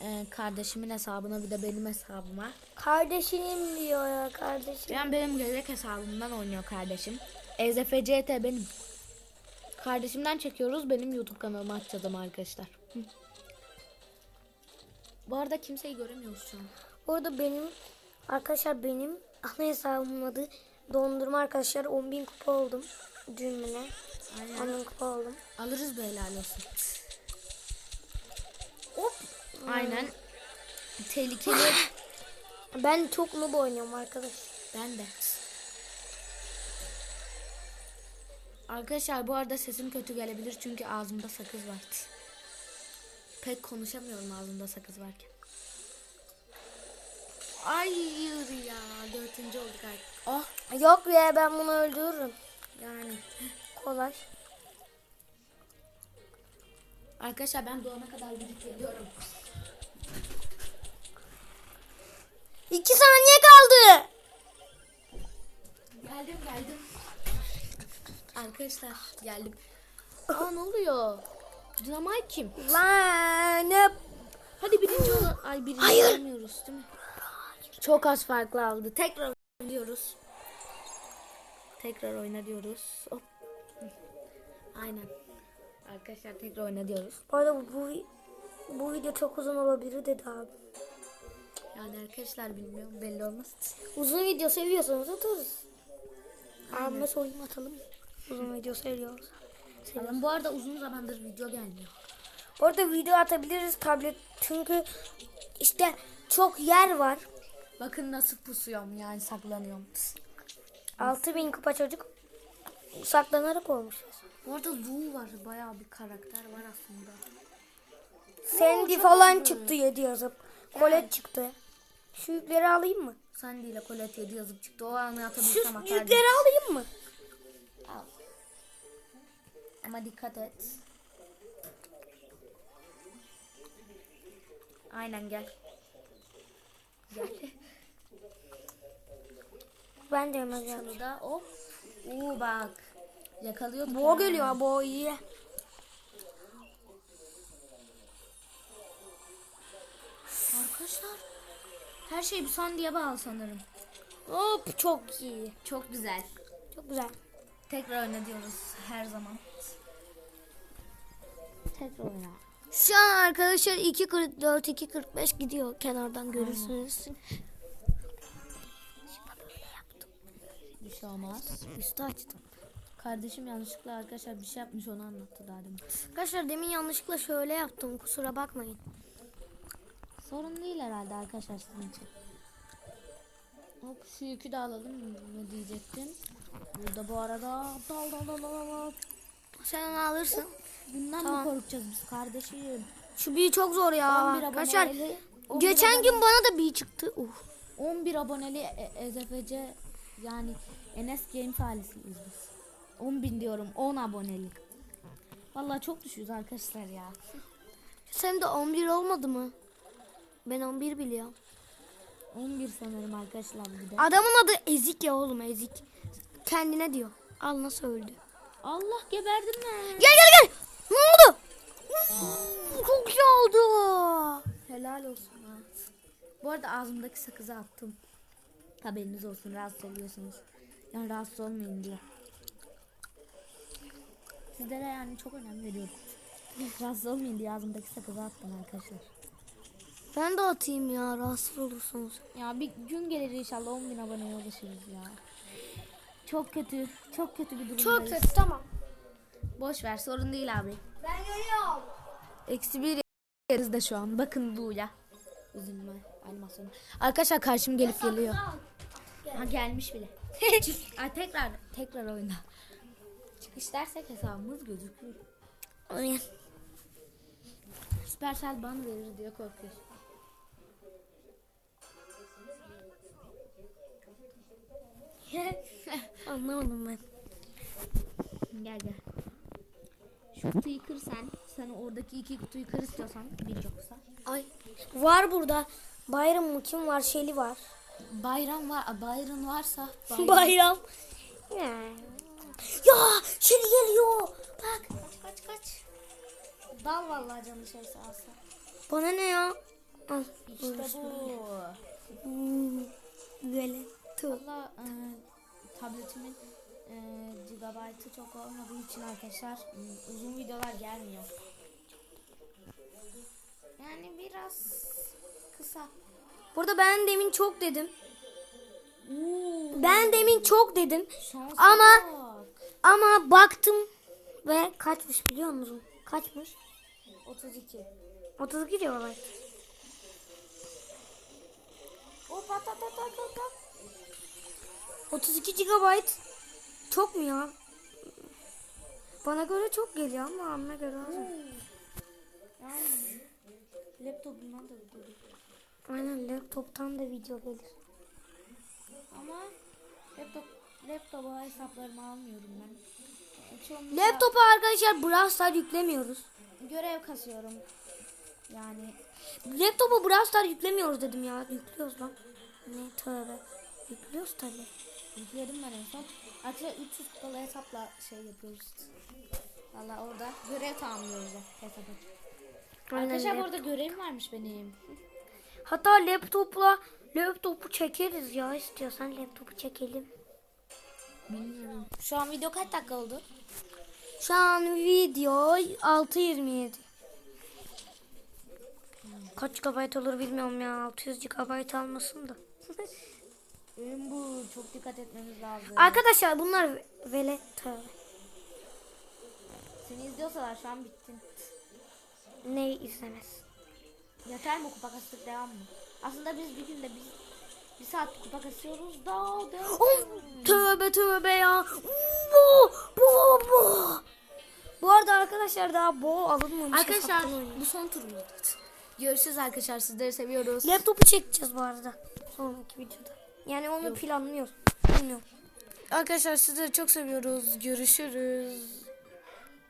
e, kardeşimin hesabına bir de benim hesabıma. Kardeşim diyor ya kardeşim. Yani benim gerek hesabımdan oynuyor kardeşim. EZFCT benim. Kardeşimden çekiyoruz. Benim YouTube kanalıma açacağım arkadaşlar. Hı. Bu arada kimseyi göremiyoruz şu an. Orada benim arkadaşlar benim ana hesabımın adı dondurma arkadaşlar 10.000 kupa oldum. Dün mü ne? Aynen. 10.000 kupa oldum. Alırız böyle helal olsun. Aynen. Tehlikeli. Ben çok noob oynuyorum arkadaş. ben de. Arkadaşlar bu arada sesim kötü gelebilir çünkü ağzımda sakız var. Pek konuşamıyorum ağzımda sakız varken. Hayır ya dörtüncü olduk artık. Oh Yok ya ben bunu öldürürüm. yani. Kolay. Arkadaşlar ben doğana kadar gidip geliyorum. 2 saniye kaldı. Geldim geldim. Arkadaşlar geldim. Aa ne oluyor? Dinamite kim? Lan hep Hadi birinci ol. Ay birinci Hayır. olamıyoruz değil mi? Çok az farklı aldı. Tekrar oynuyoruz. Tekrar oyna diyoruz. Hop. Aynen. Arkadaşlar tekrar oyna diyoruz. Bu arada bu, bu, video çok uzun olabilir dedi abi. Yani arkadaşlar bilmiyorum belli olmaz. Uzun video seviyorsanız atarız. Abime sorayım atalım. Uzun video seviyoruz. Tamam, bu arada uzun zamandır video gelmiyor. Bu arada video atabiliriz tablet çünkü işte çok yer var. Bakın nasıl pusuyorum yani saklanıyorum. 6000 kupa çocuk saklanarak olmuş. Bu arada Lu var. Bayağı bir karakter var aslında. Sandy falan çıktı 7 yazıp. Colette çıktı. Şu yükleri alayım mı? Sandy ile Colette 7 yazıp çıktı. O anı Şu atabilsem atardım. yükleri alayım mı? Al. Ama dikkat et. Aynen gel. Gel. Ben de hemen geldim. Şunu da hop. Oo bak. Yakalıyorduk. Bo ya. geliyor bo iyi. Arkadaşlar. Her şey bu Sandy'ye bağlı sanırım. Hop çok iyi. Çok güzel. Çok güzel. Tekrar oyna diyoruz her zaman. Tekrar oyna. Şu an arkadaşlar 2.44 2.45 gidiyor kenardan görürsünüz. Bir şey olmaz. Üstü açtım. Kardeşim yanlışlıkla arkadaşlar bir şey yapmış onu anlattı daha demin. Arkadaşlar demin yanlışlıkla şöyle yaptım kusura bakmayın. Sorun değil herhalde arkadaşlar sizin için. Hop şu yükü de alalım ne diyecektim. Burada bu arada dal dal dal dal dal. Sen onu alırsın. Bundan Tamam. mı korkacağız biz kardeşim? Şu bir çok zor ya. 11 Arkadaşlar aboneli. 11 geçen gün bana da bir çıktı. Uh. 11 aboneli e- EZFC yani Enes Games ailesiyiz biz. 10 bin diyorum 10 aboneli. Vallahi çok düşüyoruz arkadaşlar ya. Sen de 11 olmadı mı? Ben 11 biliyorum. 11 sanırım arkadaşlar bir de. Adamın adı Ezik ya oğlum Ezik. Kendine diyor. Al nasıl öldü. Allah geberdim mi? Gel gel gel. Ne oldu? Hmm, Çok iyi oldu. Helal olsun ha. Bu arada ağzımdaki sakızı attım. Haberiniz olsun rahatsız oluyorsunuz. Yani rahatsız olmayın diye. Sizlere yani çok önem veriyorum. rahatsız olmayın diye ağzımdaki sakızı attım arkadaşlar. Ben de atayım ya rahatsız olursunuz. Ya bir gün gelir inşallah 10 bin aboneye ulaşırız ya. Çok kötü, çok kötü bir durumdayız. tamam. Boş ver sorun değil abi. Ben görüyorum. Eksi bir yeriz de şu an. Bakın bu ya. Üzülme animasyonu. Arkadaşlar karşım gelip geliyor. Ha gelmiş bile. Ay tekrar tekrar oyna. Çıkış dersek hesabımız gözüküyor. Aynen. Süpersel ban verir diye korkuyorsun. Anlamadım ben. Gel gel. Şu kutuyu kır sen. Sen oradaki iki kutuyu kır istiyorsan. Bir yoksa. Ay var burada. Bayram mı kim var? Şeli var. Bayram var. Bayram varsa. Bayram. Bayram. Ya. Şeli geliyor. Bak. Kaç kaç kaç. Dal vallahi canı şeyse alsa. Bana ne ya? Al. İşte bu. Hmm, Böyle. Valla e, tabletimin e, gigabaytı çok olmadığı için arkadaşlar uzun videolar gelmiyor. Yani biraz kısa. Burada ben demin çok dedim. Ben demin çok dedim. Şansa Ama- bak. Ama baktım ve kaçmış biliyor musun? Kaçmış? 32. 32 diyorlar. O pat pat pat pat pat. 32 GB çok mu ya? Bana göre çok geliyor ama anne göre az. Yani laptopumdan da video değil. Aynen laptoptan da video gelir. Ama laptop laptopa hesaplarımı almıyorum ben. Çoğunlukla Laptopa arkadaşlar Brawl Stars yüklemiyoruz. görev kasıyorum. Yani Laptopa Brawl Stars yüklemiyoruz dedim ya. Yüklüyoruz lan. Ne tövbe. Yüklüyoruz tabii. Yükledim ben en son. Artık 300 kupalı hesapla şey yapıyoruz. Valla orada görev tamamlıyoruz. Aynen, Arkadaşlar lap- bu arada görevim varmış benim. Hatta laptopla laptopu çekeriz ya istiyorsan laptopu çekelim. Bilmiyorum. Şu an video kaç dakika oldu? Şu an video 6.27. Kaç GB olur bilmiyorum ya. 600 GB almasın da. Benim bu çok dikkat etmemiz lazım. Arkadaşlar bunlar velet tövbe. Seni izliyorsalar şu an bittin. Ne izlemez. Yeter mi kupa kastık devam mı? Aslında biz bir günde biz bir saat kupa kasıyoruz da. Oh, tövbe tövbe ya. Bu bu bu. Bu arada arkadaşlar daha bu alınmamış. Arkadaşlar bu son turumuz. Görüşürüz arkadaşlar sizleri seviyoruz. Laptopu çekeceğiz bu arada. Sonraki videoda. Yani onu planlıyoruz. Bilmiyorum. Arkadaşlar sizleri çok seviyoruz. Görüşürüz.